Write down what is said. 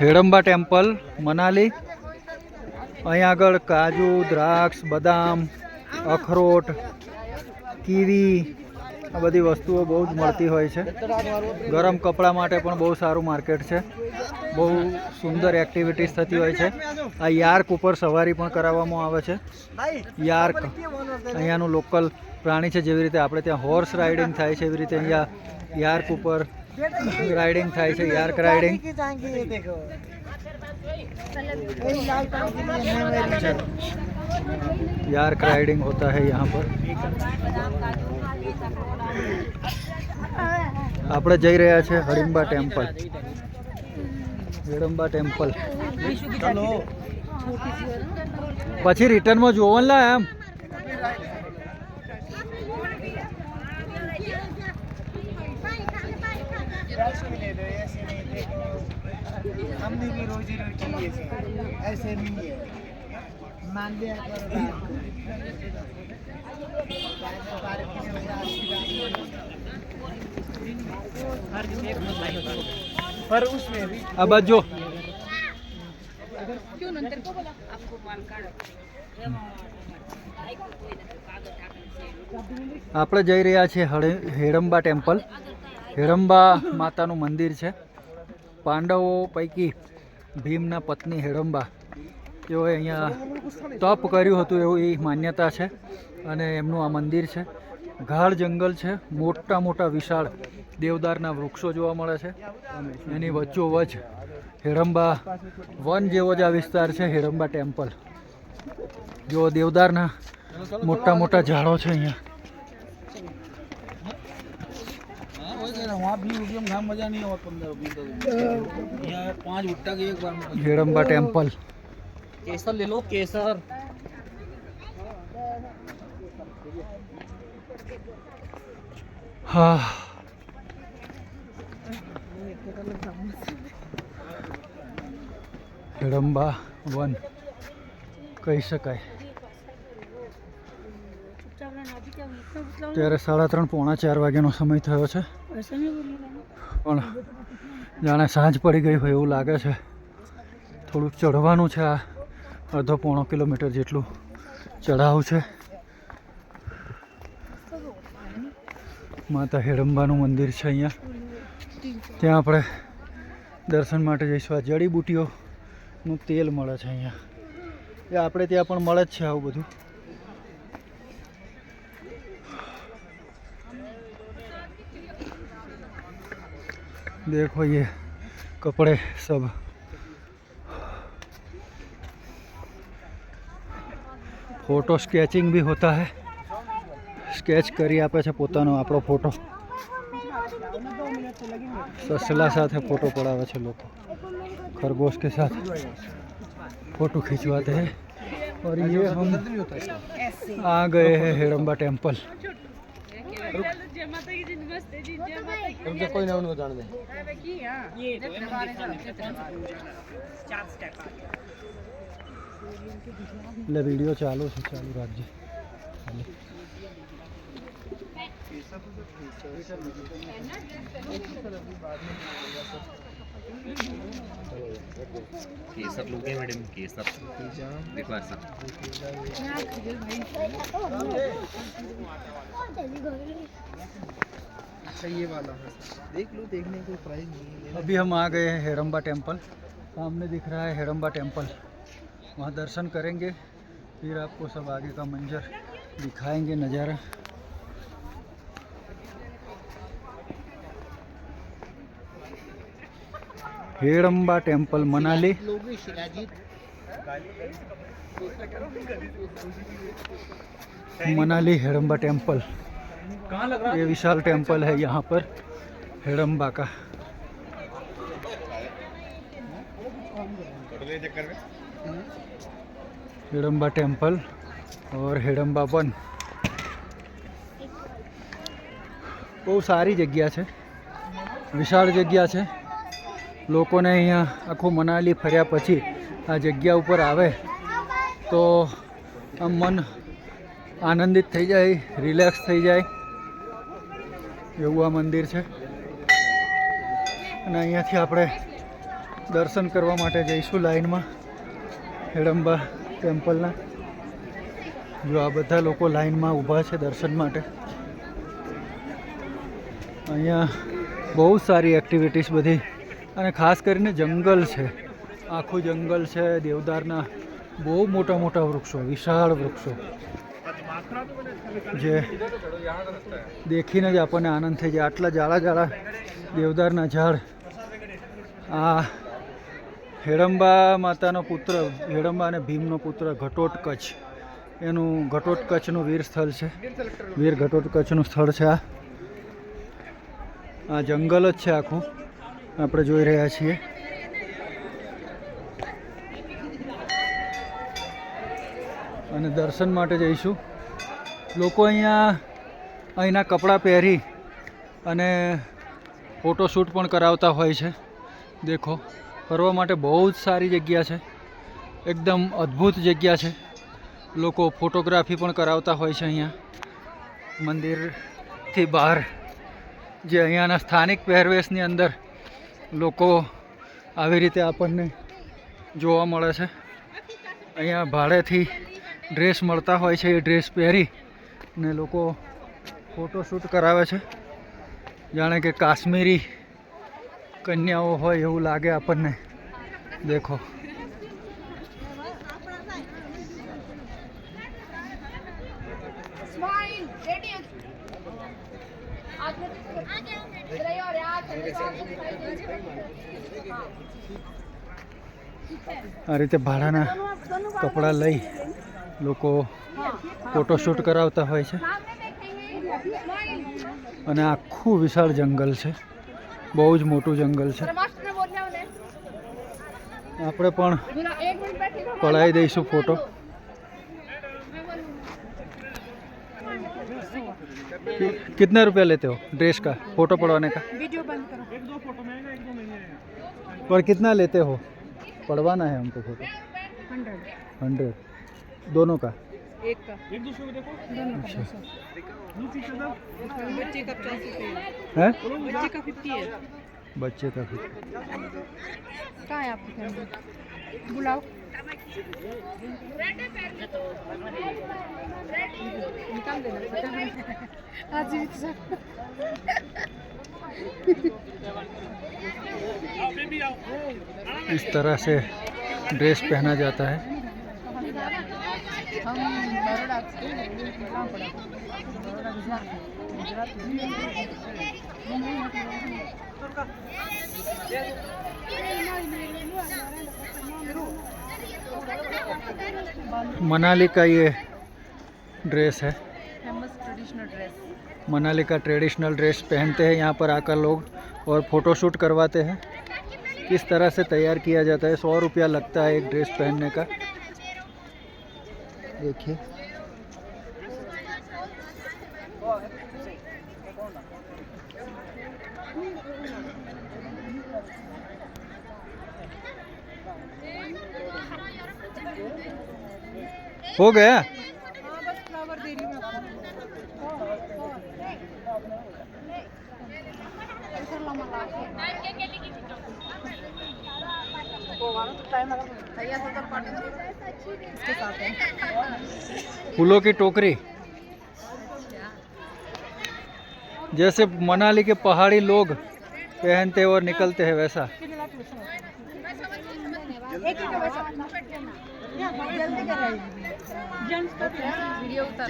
Hadimba temple, Manali. અહીંયા આગળ કાજુ, દ્રાક્ષ, બદામ, અખરોટ, કીવી, આ બધી વસ્તુઓ બહુ જ મળતી હોય છે. ગરમ કપડાં માટે પણ બહુ સારું માર્કેટ છે. બહુ સુંદર એક્ટિવિટીઝ થતી હોય છે. આ યાર્ક ઉપર સવારી પણ કરાવવામાં આવે છે. યાર્ક, અહીંયાનું લોકલ પ્રાણી છે, જેવી રીતે આપણે ત્યાં હોર્સ રાઇડિંગ થાય છે, એવી રીતે અહીંયા યાર્ક ઉપર રાઇડિંગ થાય છે યાર્ક રાઇડિંગ यार्क राइडिंग होता है यहाँ पर આપણે જઈ રહ્યા છે હડિંબા ટેમ્પલ હડિંબા ટેમ્પલ પછી રિટર્નમાં જોવો ને લા એમ हमने भी रोजी रोटी ऐसे ऐसे नहीं है मान लिया करो पर उसमें भी આ બાજુ क्यों नंतर को बोला आपको पान कार्ड આપણે જઈ રહ્યા છીએ હડે- હેડમ્બા ટેમ્પલ હેડમ્બા માતાનું મંદિર છે. પાંડવો પૈકી ભીમના પત્ની હેરંબા. તેઓએ અહીંયા તપ કર્યું હતું એવું એ માન્યતા છે અને એમનું આ મંદિર છે. ગાઢ જંગલ છે, મોટા મોટા વિશાળ દેવદારના વૃક્ષો જોવા મળે છે. એની વચ્ચોવચ હેરંબા વન જેવો જ આ વિસ્તાર છે, હેરંબા ટેમ્પલ. જો દેવદારના મોટા મોટા ઝાડો છે અહીંયા. वहाँ भी उद्यम घाम मजा नहीं हुआ पंद्रह बीस यहाँ पाँच भुट्टा के एक बार में હેડમ્બા ટેમ્પલ केसर ले लो केसर હા હિડમ્બા વન કહી શકાય ત્યારે સાડા ત્રણ પોણા ચાર વાગ્યાનો સમય થયો છે પણ જાણે સાંજ પડી ગઈ હોય એવું લાગે છે. થોડુંક ચઢવાનું છે આ. અડધો પોણો કિલોમીટર જેટલું ચઢાવ છે. માતા હેડમ્બાનું મંદિર છે અહીંયા. ત્યાં આપણે દર્શન માટે જઈશું. આ જડીબુટીઓનું તેલ મળે છે અહીંયા. એ આપણે ત્યાં પણ મળે જ છે આવું બધું. देखो ये कपड़े सब ફોટો સ્કેચિંગ બી હોતા હે સ્કેચ કરી આપે છે પોતાનો આપણો ફોટો સસલા સાથે ફોટો પડાવે છે લોકો खरगोश के साथ फोटो खिंचवाते हैं और ये हम आ गए हैं हेडम्बा टेम्पल જય માતાજી નમસ્તે જી જય માતાજી કેમ કે કોઈ નામ ન જાણને હા કી હા. યે તો એમ ચાર સ્ટેપ એટલે વીડિયો ચાલુ છે ચાલુ રાખજે. ऐसा केसर लोगे मैडम केसर। देखो ऐसा। अच्छा ये वाला है। देख लो देखने को प्राइस नहीं है। अभी हम आ गए हैं हेडम्बा टेंपल सामने दिख रहा है हेडम्बा टेंपल वहाँ दर्शन करेंगे फिर आपको सब आगे का मंजर दिखाएँगे नज़ारा। हेडम्बा टेम्पल मनाली लोगे शिलाजीत मनाली हेडम्बा टेम्पल कहाँ लग ये विशाल टेम्पल है यहाँ पर हेडम्बा का હિડમ્બા ટેમ્પલ ઓર હિડમ્બા વન બહુ સારી જગ્યા છે વિશાળ જગ્યા છે લોકોને અહીંયા આખું મનાલી ફર્યા પછી આ જગ્યા ઉપર આવે તો આમ મન આનંદિત થઈ જાય, રિલેક્સ થઈ જાય એવું આ મંદિર છે. અને અહીંયાથી આપણે દર્શન કરવા માટે જઈશું લાઈનમાં હિડમ્બા ટેમ્પલના. જો આ બધા લોકો લાઈનમાં ઊભા છે દર્શન માટે. અહીંયા બહુ સારી એક્ટિવિટીઝ બધી અને ખાસ કરીને જંગલ છે. આખું જંગલ છે, દેવદારના બહુ મોટા મોટા વૃક્ષો, વિશાળ વૃક્ષો. જે દેખીને જ આપણને આનંદ થઈ જાય આટલા જાડા જાડા દેવદારના ઝાડ. આ હેડંબા માતાનો પુત્ર, હેડંબા અને ભીમનો પુત્ર ઘટોટ એનું ઘટોટ કચ્છનું વીર સ્થળ છે. વીર ઘટોટ કચ્છનું સ્થળ છે આ. આ જંગલ જ છે આખું. આપણે જોઈ રહ્યા છીએ. અને દર્શન માટે જઈશું. લોકો અહીંયા અહીંના કપડાં પહેરી અને ફોટોશૂટ પણ કરાવતા હોય છે. દેખો, ફરવા માટે બહુ જ સારી જગ્યા છે. એકદમ અદ્ભુત જગ્યા છે. લોકો ફોટોગ્રાફી પણ કરાવતા હોય છે અહીંયા. મંદિરથી બહાર. જે અહીંયાના સ્થાનિક પહેરવેશની અંદર લોકો આવી રીતે આપણને જોવા મળે છે. અહીંયા ભાડેથી ડ્રેસ મળતા હોય છે એ ડ્રેસ પહેરી ને લોકો ફોટોશૂટ કરાવે છે. જાણે કે કાશ્મીરી કન્યાઓ હોય એવું લાગે આપણને. દેખો. આ રીતે ભાડાના કપડાં લઈ લોકો ફોટોશૂટ કરાવતા હોય છે. અને આખું વિશાળ જંગલ છે. બહુ જ મોટું જંગલ છે. આપણે પણ પડાવી દઈશું ફોટો. कि- कितने रुपया लेते हो ड्रेस का फ़ोटो पड़वाने का? वीडियो बंद करो। पर कितना लेते हो? पड़वाना है हमको फ़ोटो। हंड्रेड। हंड्रेड। दोनों का? एक का। दोनों का। बच्चे का पचास रुपये। है? बच्चे का फिफ्टी है। बच्चे का भी कहाँ है आपकी फैमिली बुलाओ। निकाल देना इस तरह से ड्रेस पहना जाता है। हम मनाली का ये ड्रेस है। फ़ेमस ट्रेडिशनल ड्रेस मनाली का ट्रेडिशनल ड्रेस पहनते हैं यहाँ पर आकर लोग और फोटोशूट करवाते हैं। किस तरह से तैयार किया जाता है? सौ रुपया लगता है एक ड्रेस पहनने का। देखिए हो गया हाँ बस फ्लावर दे रही हूँ मैं आपको भैया तो इसके साथ गया? फूलों की टोकरी। जैसे मनाली के पहाड़ी लोग पहनते और निकलते हैं वैसा। एक ही का वैसा जल्दी कर रही वीडियो उतार